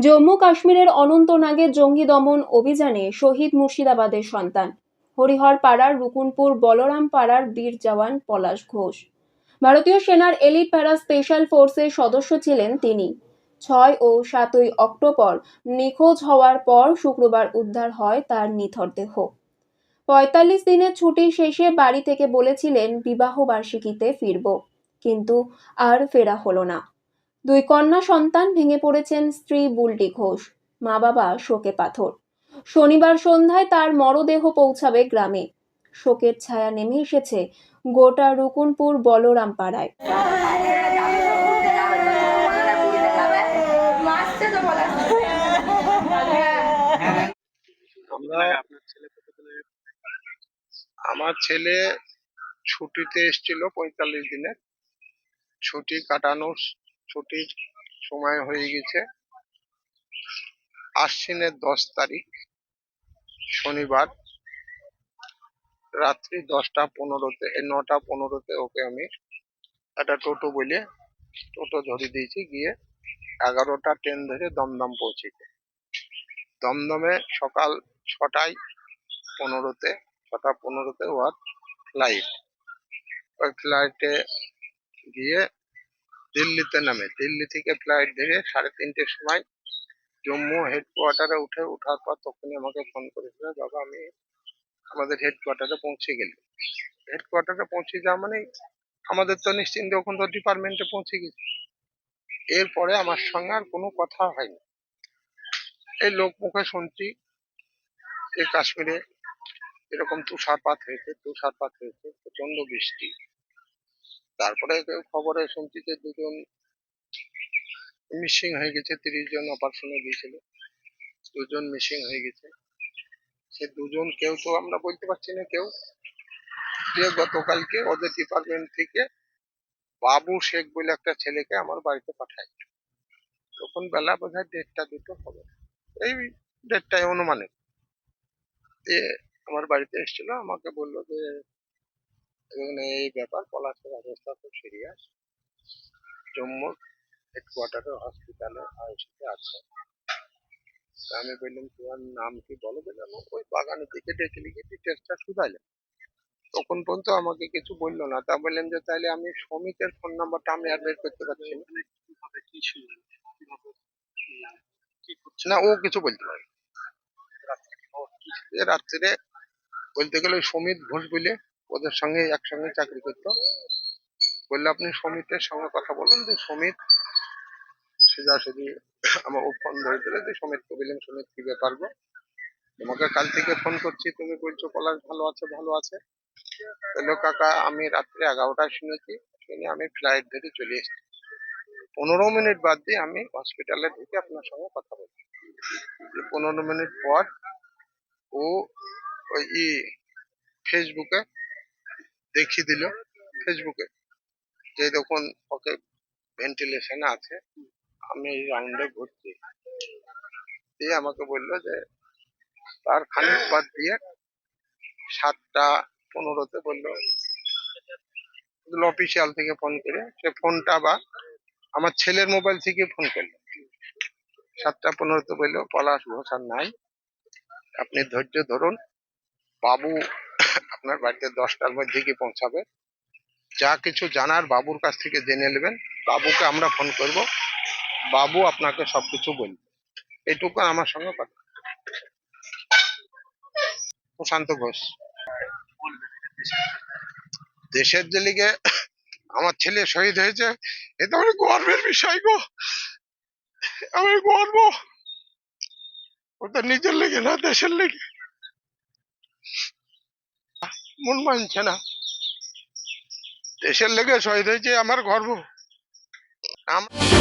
জম্মু কাশ্মীরের অনন্তনাগে জঙ্গি দমন অভিযানে শহীদ মুর্শিদাবাদের সন্তান। হরিহর পাড়ার রুকুনপুর বলরাম পাড়ার বীর জওয়ান পলাশ ঘোষ। ভারতীয় সেনার এলিট প্যারা স্পেশাল ফোর্সের সদস্য ছিলেন তিনি। ছয় ও সাতই অক্টোবর নিখোঁজ হওয়ার পর শুক্রবার উদ্ধার হয় তার নিথর দেহ। পঁয়তাল্লিশ দিনের ছুটি শেষে বাড়ি থেকে বলেছিলেন বিবাহ বার্ষিকীতে ফিরব। কিন্তু আর ফেরা হলো না। দুই কন্যা সন্তান ভেঙে পড়েছেন স্ত্রী বুলটি ঘোষ মা বাবা শোকে পাথর। শনিবার সন্ধ্যায় তার মরদেহ পৌঁছাবে গ্রামে। শোকের ছায়া নেমে এসেছে গোটা রুকুনপুর বলরাম পাড়ায় আমরা ছেলে ছুটিতে এসেছিল পঁয়তাল্লিশ দিনের ছুটি কাটানোর ছুটির সময় হয়ে গেছে। আশ্বিনের দশ তারিখ, শনিবার, রাত্রি দশটা পনেরোতে নটা পনেরোতে ওকে আমি একটা টোটো বলে টোটো ধরে দিয়েছি গিয়ে এগারোটা ট্রেন ধরে দমদম পৌঁছেছে। দমদমে সকাল ছটায় পনেরোতে, ছটা পনেরোতে ওয়ার ফ্লাইট ওই ফ্লাইটে গিয়ে দিল্লিতে নামে। দিল্লি থেকে ফ্লাইট ধরে সাড়ে তিনটের সময় জম্মু হেডকোয়ার্টারে উঠে ওঠার পর তখনই আমাকে ফোন করেছিল, বাবা, আমি আমাদের হেডকোয়ার্টারে পৌঁছে গেলাম হেডকোয়ার্টারে পৌঁছে যাওয়া মানে আমাদের তো নিশ্চিন্তে ওখান ডিপার্টমেন্টে পৌঁছে গেছি। এরপরে আমার সঙ্গে আর কোনো কথা হয়নি। এই লোক মুখে শুনছি যে কাশ্মীরে এরকম তুষারপাত হয়েছে তুষারপাত হয়েছে প্রচণ্ড বৃষ্টি। তারপরে খবরে শুনছি যে দুজন মিসিং হয়ে গেছে, তিরিশ জন অপারেশনে গিয়েছিল। দুজন মিসিং হয়ে গেছে। সে দুজন কেউ তো আমরা বলতে পারছি না কেউ। যে গতকালকে ওদের ডিপার্টমেন্ট থেকে বাবু শেখ বলে একটা ছেলেকে আমার বাড়িতে পাঠায়। তখন বেলা বোধহয় দেড়টা, দুটো হবে। এই দেড়টায় অনুমানে আমার বাড়িতে এসেছিল, আমাকে বলল যে এখানে এই ব্যাপার পলাশের অবস্থা খুব সিরিয়াস জম্মুর হেডকোয়ার্টারে হসপিটালে আইসিতে আছে। তা আমি বললাম তোমার নাম কি বলো? বললাম ওই বাগানে থেকে ডেকে লিখে ডিটেলসটা শুধাইলাম তখন পর্যন্ত আমাকে কিছু বলল না। তা বললাম যে তাহলে আমি শ্রমিকের ফোন নাম্বারটা আমি আর বের করতে পারছি না। ও কিছু বলতে পারে রাত্রিরে বলতে গেলে ওই সমিত ঘোষ বলে ওদের সঙ্গে একসঙ্গে চাকরি করতো। বললে, আপনি সমিতের সঙ্গে কথা বলুন, যে সমিত সোজাসুজি আমার ফোন ধরে দিলে যে সমিতকে বললাম সমিত কি ব্যাপার গো? তোমাকে কাল থেকে ফোন করছি, তুমি বলছো পলাশ ভালো আছে ভালো আছে। বলল, কাকা, আমি রাত্রে এগারোটায় শুনেছি শুনে আমি ফ্লাইট ধরে চলে এসেছি। পনেরো মিনিট বাদ দিয়ে আমি হসপিটালে ঢুকে আপনার সঙ্গে কথা বলছি। পনেরো মিনিট পর ও ওই ফেসবুকে দেখিয়ে দিল ফেসবুকে যে দেখুন, ওকে ভেন্টিলেশন আছে, আমি এই রাউন্ডে ঘুরছি দিয়ে আমাকে বলল যে, তার খানিক বাদ দিয়ে সাতটা পনেরোতে বলল অফিসিয়াল থেকে ফোন করে, সে ফোনটা বা আমার ছেলের মোবাইল থেকে ফোন করল। সাতটা পনেরোতে বলল, পলাশ ঘোষ আর নাই। আপনি ধৈর্য ধরুন। বাবু আপনার বাড়িতে দশটার মধ্যে গিয়ে পৌঁছাবে। যা কিছু জানার বাবুর কাছ থেকে জেনে নেবেন। বাবুকে আমরা ফোন করব। বাবু আপনাকে সবকিছু বলবে। এইটুকু আমার সঙ্গে কথা। প্রশান্ত ঘোষ। দেশের যে লিগে আমার ছেলে শহীদ হয়েছে। এটা আমার গর্বের বিষয় গো। আমার গর্ব। ওটা নিজের লেগে না, দেশের লেগে। মন মানছে না। দেশের লেগে শহীদ হয়েছে আমার গর্ব। আম-